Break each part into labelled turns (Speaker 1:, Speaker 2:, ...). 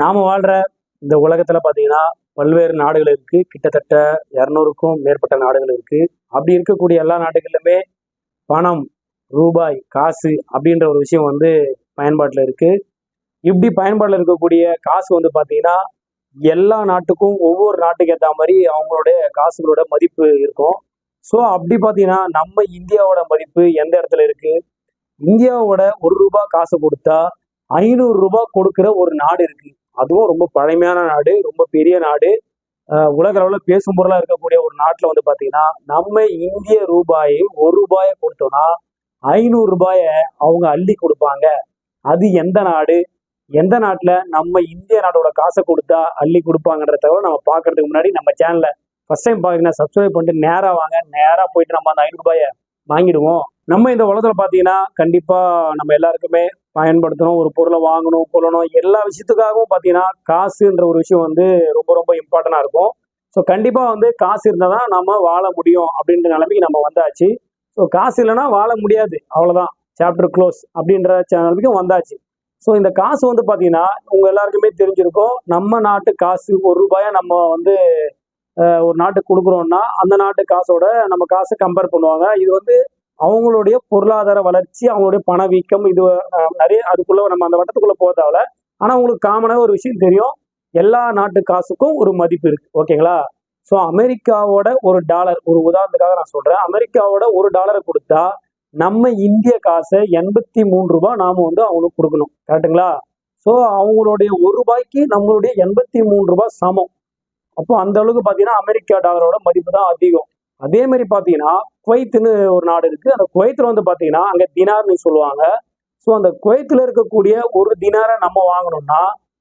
Speaker 1: நாம வாழ்ற இந்த உலகத்துல பாத்தீங்கன்னா பல்வேறு நாடுகள் இருக்கு. கிட்டத்தட்ட இரநூறுக்கும் மேற்பட்ட நாடுகள் இருக்கு. அப்படி இருக்கக்கூடிய எல்லா நாடுகளிலுமே பணம் ரூபாய் காசு அப்படின்ற ஒரு விஷயம் வந்து பயன்பாட்டில் இருக்கு. இப்படி பயன்பாட்டில் இருக்கக்கூடிய காசு வந்து பார்த்தீங்கன்னா எல்லா நாட்டுக்கும் ஒவ்வொரு நாட்டுக்கு ஏற்ற மாதிரி அவங்களுடைய காசுகளோட மதிப்பு இருக்கும். ஸோ அப்படி பார்த்தீங்கன்னா நம்ம இந்தியாவோட மதிப்பு எந்த இடத்துல இருக்கு? இந்தியாவோட ஒரு ரூபாய் காசு கொடுத்தா ஐநூறு ரூபாய் கொடுக்குற ஒரு நாடு இருக்கு. அதுவும் ரொம்ப பழமையான நாடு ரொம்ப பெரிய நாடு. உலக அளவில் பேசும் பொருளாக இருக்கக்கூடிய ஒரு நாட்டில் வந்து பார்த்தீங்கன்னா நம்ம இந்திய ரூபாயை ஒரு ரூபாயை கொடுத்தோம்னா ஐநூறு ரூபாயை அவங்க அள்ளி கொடுப்பாங்க. அது எந்த நாடு? எந்த நாட்டில் நம்ம இந்திய நாட்டோட காசை கொடுத்தா அள்ளி கொடுப்பாங்கன்ற தகவல் நம்ம பார்க்கறதுக்கு முன்னாடி நம்ம சேனலை ஃபர்ஸ்ட் டைம் பார்க்குறீங்கன்னா சப்ஸ்கிரைப் பண்ணிட்டு நேராக வாங்க. நேராக போயிட்டு நம்ம அந்த ஐநூறு ரூபாயை வாங்கிடுவோம். நம்ம இந்த உலகத்தில் பார்த்தீங்கன்னா கண்டிப்பாக நம்ம எல்லாருக்குமே பயன்படுத்தணும் ஒரு பொருளை வாங்கணும் கொள்ளணும் எல்லா விஷயத்துக்காகவும் பார்த்தீங்கன்னா காசுன்ற ஒரு விஷயம் வந்து ரொம்ப ரொம்ப இம்பார்ட்டண்டாக இருக்கும். ஸோ கண்டிப்பாக வந்து காசு இருந்தால் தான் நம்ம வாழ முடியும் அப்படின்ற நிலைமைக்கு நம்ம வந்தாச்சு. ஸோ காசு இல்லைன்னா வாழ முடியாது. அவ்வளோதான் சாப்டர் க்ளோஸ் அப்படின்ற நிலைமைக்கும் வந்தாச்சு. ஸோ இந்த காசு வந்து பார்த்தீங்கன்னா உங்கள் எல்லாருக்குமே தெரிஞ்சிருக்கும். நம்ம நாட்டு காசு ஒரு ரூபாயை நம்ம வந்து ஒரு நாட்டுக்கு கொடுக்குறோம்னா அந்த நாட்டு காசோட நம்ம காசை கம்பேர் பண்ணுவாங்க. இது வந்து அவங்களுடைய பொருளாதார வளர்ச்சி அவங்களுடைய பணவீக்கம் இது நிறைய அதுக்குள்ள நம்ம அந்த வட்டத்துக்குள்ள போதாவில ஆனால் உங்களுக்கு காமனாக ஒரு விஷயம் தெரியும். எல்லா நாட்டு காசுக்கும் ஒரு மதிப்பு இருக்கு. ஓகேங்களா? ஸோ அமெரிக்காவோட ஒரு டாலர் ஒரு உதாரணத்துக்காக நான் சொல்றேன். அமெரிக்காவோட ஒரு டாலரை கொடுத்தா நம்ம இந்திய காசை எண்பத்தி மூணு ரூபாய் நாம வந்து அவங்களுக்கு கொடுக்கணும். கரெக்டுங்களா ஸோ அவங்களுடைய ஒரு ரூபாய்க்கு நம்மளுடைய எண்பத்தி மூணு ரூபாய் சமம். அப்போ அந்த அளவுக்கு பார்த்தீங்கன்னா அமெரிக்கா டாலரோட மதிப்பு தான் அதிகம். அதே மாதிரி பார்த்தீங்கன்னா குவைத்துன்னு ஒரு நாடு இருக்கு. அந்த குவைத்தில் வந்து பார்த்தீங்கன்னா அங்கே தினார்னு சொல்லுவாங்க. ஸோ அந்த குவைத்தில் இருக்கக்கூடிய ஒரு தினாரை நம்ம வாங்கணும்னா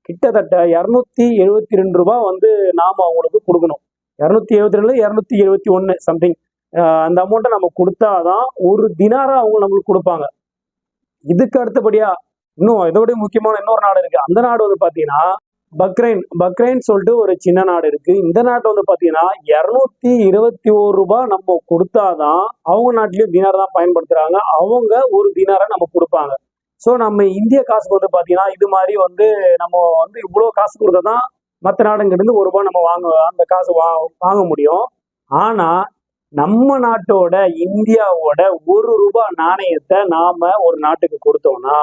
Speaker 1: கிட்டத்தட்ட இரநூத்தி எழுபத்தி ரெண்டு ரூபாய் வந்து நாம அவங்களுக்கு கொடுக்கணும். இரநூத்தி எழுபத்தி ரெண்டு இரநூத்தி எழுபத்தி ஒன்று சம்திங் அந்த அமௌண்ட்டை நம்ம கொடுத்தாதான் ஒரு தினாரா அவங்க நம்மளுக்கு கொடுப்பாங்க. இதுக்கு அடுத்தபடியா இன்னும் இதோடய முக்கியமான இன்னொரு நாடு இருக்கு. அந்த நாடு வந்து பார்த்தீங்கன்னா பக்ரைன் பக்ரைன் சொல்லிட்டு ஒரு சின்ன நாடு இருக்கு. இந்த நாட்டை வந்து பார்த்தீங்கன்னா இரநூத்தி இருபத்தி ஒரு ரூபாய் நம்ம கொடுத்தாதான் அவங்க நாட்டிலயும் தினார் தான் பயன்படுத்துறாங்க. அவங்க ஒரு தினாரை நம்ம கொடுப்பாங்க. ஸோ நம்ம இந்திய காசுக்கு வந்து பார்த்தீங்கன்னா இது மாதிரி வந்து நம்ம வந்து இவ்வளோ காசு கொடுத்தா தான் மற்ற நாடுங்கிட்ட ஒரு ரூபாய் நம்ம வாங்க அந்த காசு வா வாங்க முடியும். ஆனால் நம்ம நாட்டோட இந்தியாவோட ஒரு ரூபாய் நாணயத்தை நாம ஒரு நாட்டுக்கு கொடுத்தோம்னா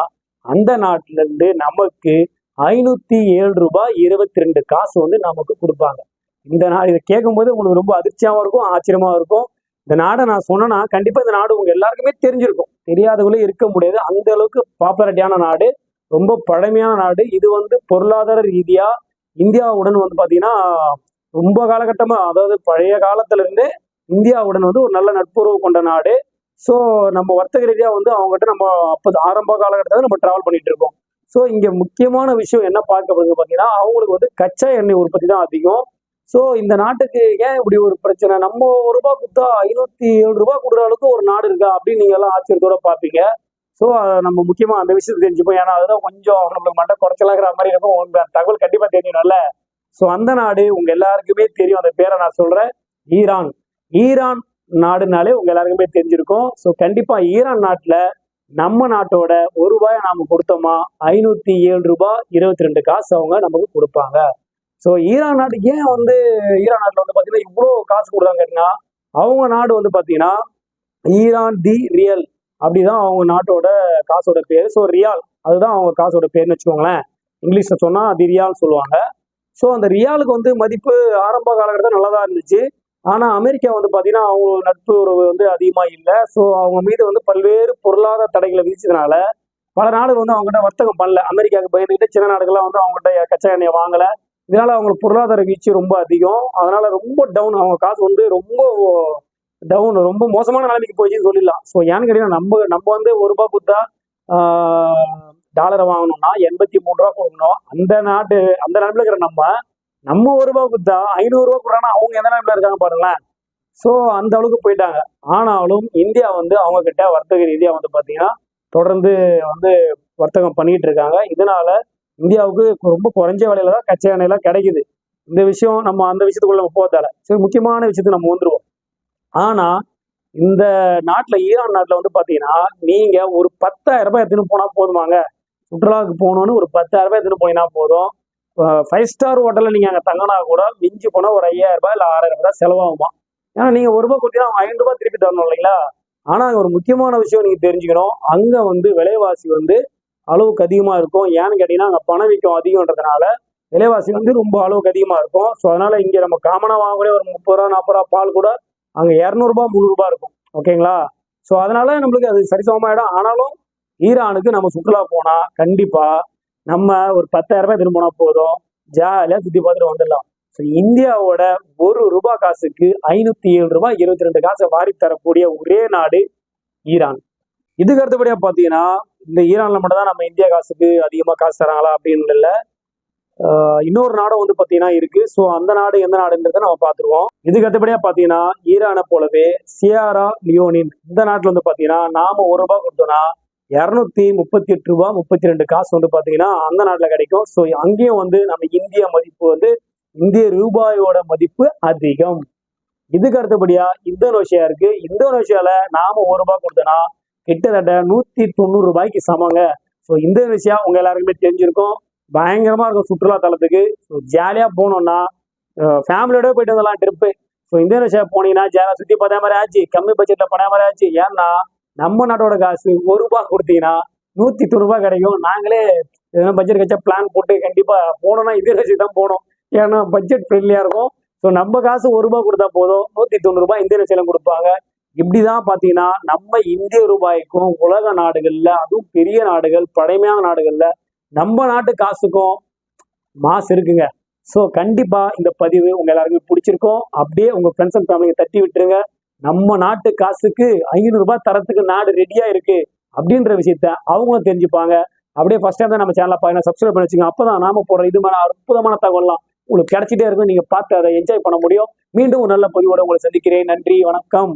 Speaker 1: அந்த நாட்டிலேருந்து நமக்கு ஐநூத்தி ஏழு ரூபாய் இருபத்தி ரெண்டு காசு வந்து நமக்கு கொடுப்பாங்க. இந்த நாடு இதை கேட்கும்போது உங்களுக்கு ரொம்ப அதிர்ச்சியாகவும் இருக்கும் ஆச்சரியமாகவும் இருக்கும். இந்த நாடை நான் சொன்னேன்னா கண்டிப்பாக இந்த நாடு உங்க எல்லாருக்குமே தெரிஞ்சிருக்கும். தெரியாதவங்களே இருக்க முடியாது. அந்த அளவுக்கு பாப்புலாரிட்டியான நாடு ரொம்ப பழமையான நாடு. இது வந்து பொருளாதார ரீதியா இந்தியாவுடன் வந்து பார்த்தீங்கன்னா ரொம்ப காலகட்டமாக அதாவது பழைய காலத்துலேருந்தே இந்தியாவுடன் வந்து ஒரு நல்ல நட்புறவு கொண்ட நாடு. ஸோ நம்ம வர்த்தக ரீதியாக வந்து அவங்ககிட்ட நம்ம அப்போ ஆரம்ப காலகட்டத்தில் நம்ம டிராவல் பண்ணிட்டு இருக்கோம். ஸோ இங்கே முக்கியமான விஷயம் என்ன பார்க்கப்படுது பார்த்தீங்கன்னா அவங்களுக்கு வந்து கச்சா எண்ணெய் உற்பத்தி தான் அதிகம். ஸோ இந்த நாட்டுக்கு ஏன் இப்படி ஒரு பிரச்சனை? நம்ம ஒரு ரூபா கொடுத்தா ஐநூற்றி ஏழு ரூபா கொடுக்குற அளவுக்கு ஒரு நாடு இருக்கா அப்படின்னு நீங்க எல்லாம் ஆச்சரியத்தோட பார்ப்பீங்க. ஸோ நம்ம முக்கியமாக அந்த விஷயத்தை தெரிஞ்சுப்போம். ஏன்னா அதுதான் கொஞ்சம் நம்மளுக்கு மண்டை குறைச்சலாகிற மாதிரி இருக்கும். உங்க தகவல் கண்டிப்பாக தெரியணும்ல ஸோ அந்த நாடு உங்க எல்லாருக்குமே தெரியும். அந்த பேரை நான் சொல்றேன். ஈரான். ஈரான் நாடுனாலே உங்க எல்லாருக்குமே தெரிஞ்சிருக்கும். ஸோ கண்டிப்பா ஈரான் நாட்டுல நம்ம நாட்டோட ஒரு ரூபாயை நாம கொடுத்தோமா? ஐநூத்தி ஏழு ரூபாய் இருபத்தி ரெண்டு காசு அவங்க நமக்கு கொடுப்பாங்க. ஸோ ஈரான் நாட்டுக்கு ஏன் வந்து ஈரான் நாட்டில் வந்து பார்த்தீங்கன்னா இவ்வளோ காசு கொடுக்குறாங்கன்னா அவங்க நாடு வந்து பார்த்தீங்கன்னா ஈரான் தி ரியல் அப்படிதான் அவங்க நாட்டோட காசோட பேர். ஸோ ரியால் அதுதான் அவங்க காசோட பேர்னு வச்சுக்கோங்களேன். இங்கிலீஷ்ல சொன்னா தி ரியால் சொல்லுவாங்க. ஸோ அந்த ரியாலுக்கு வந்து மதிப்பு ஆரம்ப காலகட்டத்தில் நல்லா தான் இருந்துச்சு. ஆனா அமெரிக்கா வந்து பாத்தீங்கன்னா அவங்க நட்பு உறவு வந்து அதிகமா இல்லை. ஸோ அவங்க மீது வந்து பல்வேறு பொருளாதார தடைகளை விதிச்சதுனால பல நாடுகள் வந்து அவங்ககிட்ட வர்த்தகம் பண்ணல. அமெரிக்காவுக்கு பயந்துக்கிட்டு சின்ன நாடுகள்லாம் வந்து அவங்ககிட்ட கச்சா எண்ணெயை வாங்கல. இதனால அவங்களுக்கு பொருளாதார வீழ்ச்சி ரொம்ப அதிகம். அதனால ரொம்ப டவுன் அவங்க காசு வந்து ரொம்ப டவுன் ரொம்ப மோசமான நிலைமைக்கு போயிடுச்சுன்னு சொல்லிடலாம். ஸோ ஏன்னு கேட்டீங்கன்னா நம்ம நம்ம வந்து ஒரு ரூபாய் கொடுத்தா டாலரை வாங்கணும்னா எண்பத்தி மூணு ரூபா கொடுக்கணும். அந்த நாட்டு அந்த நாட்டில் இருக்கிற நம்ம நம்ம ஒரு ரூபா கொடுத்தா ஐநூறு ரூபா கொடுறாங்கன்னா அவங்க எந்த இப்படி இருக்காங்க பாருங்களேன். ஸோ அந்த அளவுக்கு போயிட்டாங்க. ஆனாலும் இந்தியா வந்து அவங்க கிட்ட வர்த்தக ரீதியாக வந்து பார்த்தீங்கன்னா தொடர்ந்து வந்து வர்த்தகம் பண்ணிட்டு இருக்காங்க. இதனால இந்தியாவுக்கு ரொம்ப குறைஞ்ச விலையில தான் கச்சா எண்ணெயெல்லாம் கிடைக்குது. இந்த விஷயம் நம்ம அந்த விஷயத்துக்குள்ள நம்ம போகிறதால சரி முக்கியமான விஷயத்துக்கு நம்ம வந்துருவோம். ஆனா இந்த நாட்டில் ஈரான் நாட்டில் வந்து பார்த்தீங்கன்னா நீங்கள் ஒரு பத்தாயிரம் ரூபாய் எடுத்துன்னு போனால் போதுமாங்க. சுற்றுலாவுக்கு போகணும்னு ஒரு பத்தாயிரம் ரூபாய் எடுத்துன்னு போனீங்கன்னா போதும். ஃபைவ் ஸ்டார் ஹோட்டலில் நீங்கள் அங்கே தங்கினா கூட மிஞ்சி போனால் ஒரு ஐயாயிரம் ரூபாய் இல்லை ஆறாயிரம் ரூபாய் செலவாகுமா? ஏன்னா நீங்கள் ஒரு ரூபாய் கொடுத்தீங்கன்னா அவங்க ஐநூறு ரூபாய் திருப்பி தரணும் இல்லைங்களா? ஆனால் அங்கே ஒரு முக்கியமான விஷயம் நீங்கள் தெரிஞ்சுக்கணும். அங்கே வந்து விலைவாசி வந்து அளவுக்கு அதிகமாக இருக்கும். ஏன்னு கேட்டிங்கன்னா அங்கே பணவீக்கம் அதிகம்ன்றதுனால விலைவாசி வந்து ரொம்ப அளவுக்கு அதிகமாக இருக்கும். ஸோ அதனால் இங்கே நம்ம காமனாக வாங்கக்கூடிய ஒரு முப்பது ரூபா நாற்பது ரூபா பால் கூட அங்கே இரநூறுபா முந்நூறுபா இருக்கும். ஓகேங்களா? ஸோ அதனால நம்மளுக்கு அது சரிசமமாயிடும். ஆனாலும் ஈரானுக்கு நம்ம சுற்றுலா போனால் கண்டிப்பாக நம்ம ஒரு பத்தாயிரம் ரூபாய் திரும்பினா போதும். ஜாலியாக சுற்றி பார்த்துட்டு வந்துடலாம். ஸோ இந்தியாவோட ஒரு ரூபாய் காசுக்கு ஐநூற்றி ஏழு ரூபாய் இருபத்தி ரெண்டு காசை வாரி தரக்கூடிய ஒரே நாடு ஈரான். இதுக்கு அடுத்தபடியாக பார்த்தீங்கன்னா இந்த ஈரானில் மட்டும் தான் நம்ம இந்தியா காசுக்கு அதிகமாக காசு தராங்களா அப்படின்னு இல்லை. இன்னொரு நாடும் வந்து பார்த்தீங்கன்னா இருக்கு. ஸோ அந்த நாடு எந்த நாடுன்றதை நம்ம பார்த்துருவோம். இதுக்கு அடுத்தபடியாக பார்த்தீங்கன்னா ஈரானை போலவே சியாரா லியோனின் இந்த நாட்டில் வந்து பார்த்தீங்கன்னா நாம ஒரு ரூபாய் கொடுத்தோம்னா இரநூத்தி முப்பத்தி எட்டு ரூபா முப்பத்தி ரெண்டு காசு வந்து பார்த்தீங்கன்னா அந்த நாட்டில் கிடைக்கும். ஸோ அங்கேயும் வந்து நம்ம இந்திய மதிப்பு வந்து இந்திய ரூபாயோட மதிப்பு அதிகம். இதுக்கு அடுத்தபடியா இந்தோனேஷியா இருக்கு. இந்தோனேஷியால நாம ஒரு ரூபாய் கொடுத்தோம்னா கிட்டத்தட்ட நூத்தி தொண்ணூறு ரூபாய்க்கு சமங்க. ஸோ இந்தோனேஷியா உங்க எல்லாருக்குமே தெரிஞ்சிருக்கும். பயங்கரமா இருக்கும் சுற்றுலா தலத்துக்கு ஸோ ஜாலியா போனோம்னா ஃபேமிலியோட போயிட்டு வந்துடலாம் ட்ரிப்பு ஸோ இந்தோனேஷியா போனீங்கன்னா ஜாலியாக சுற்றி பார்த்த மாதிரி ஆச்சு. கம்மி பட்ஜெட்டில் பண்ண மாதிரி ஆச்சு. ஏன்னா நம்ம நாட்டோட காசு ஒரு ரூபாய் கொடுத்தீங்கன்னா நூற்றி ரூபாய் கிடைக்கும். நாங்களே எதனா பட்ஜெட் கட்சா பிளான் போட்டு கண்டிப்பாக போனோம்னா இதே இந்தோனேஷியா தான் போகணும் ஏன்னா பட்ஜெட் ஃப்ரெண்ட்லியாக இருக்கும். ஸோ நம்ம காசு ஒரு ரூபாய் கொடுத்தா போதும். நூற்றி இந்திய இந்தோனேஷியால கொடுப்பாங்க. இப்படிதான் பார்த்தீங்கன்னா நம்ம இந்திய ரூபாய்க்கும் உலக நாடுகளில் அதுவும் பெரிய நாடுகள் பழமையான நாடுகளில் நம்ம நாட்டு காசுக்கும் மாசு இருக்குங்க. ஸோ கண்டிப்பாக இந்த பதிவு உங்கள் எல்லாருக்குமே பிடிச்சிருக்கும். அப்படியே உங்கள் ஃப்ரெண்ட்ஸ் அண்ட் ஃபேமிலியை தட்டி விட்டுருங்க. நம்ம நாட்டு காசுக்கு ஐநூறுரூபா தரத்துக்கு நாடு ரெடியாக இருக்கு அப்படின்ற விஷயத்த அவங்களும் தெரிஞ்சுப்பாங்க. அப்படியே ஃபர்ஸ்ட் டைம் தான் நம்ம சேனலை பாருங்க சப்ஸ்கிரைப் பண்ணி வச்சுங்க அப்போ தான் நாம போடுற இது மாதிரி அற்புதமான தகவல்லாம் உங்களுக்கு கிடைச்சிட்டே இருக்கும். நீங்கள் பார்த்து அதை என்ஜாய் பண்ண முடியும். மீண்டும் ஒரு நல்ல பதிவோட உங்களை சந்திக்கிறேன். நன்றி வணக்கம்.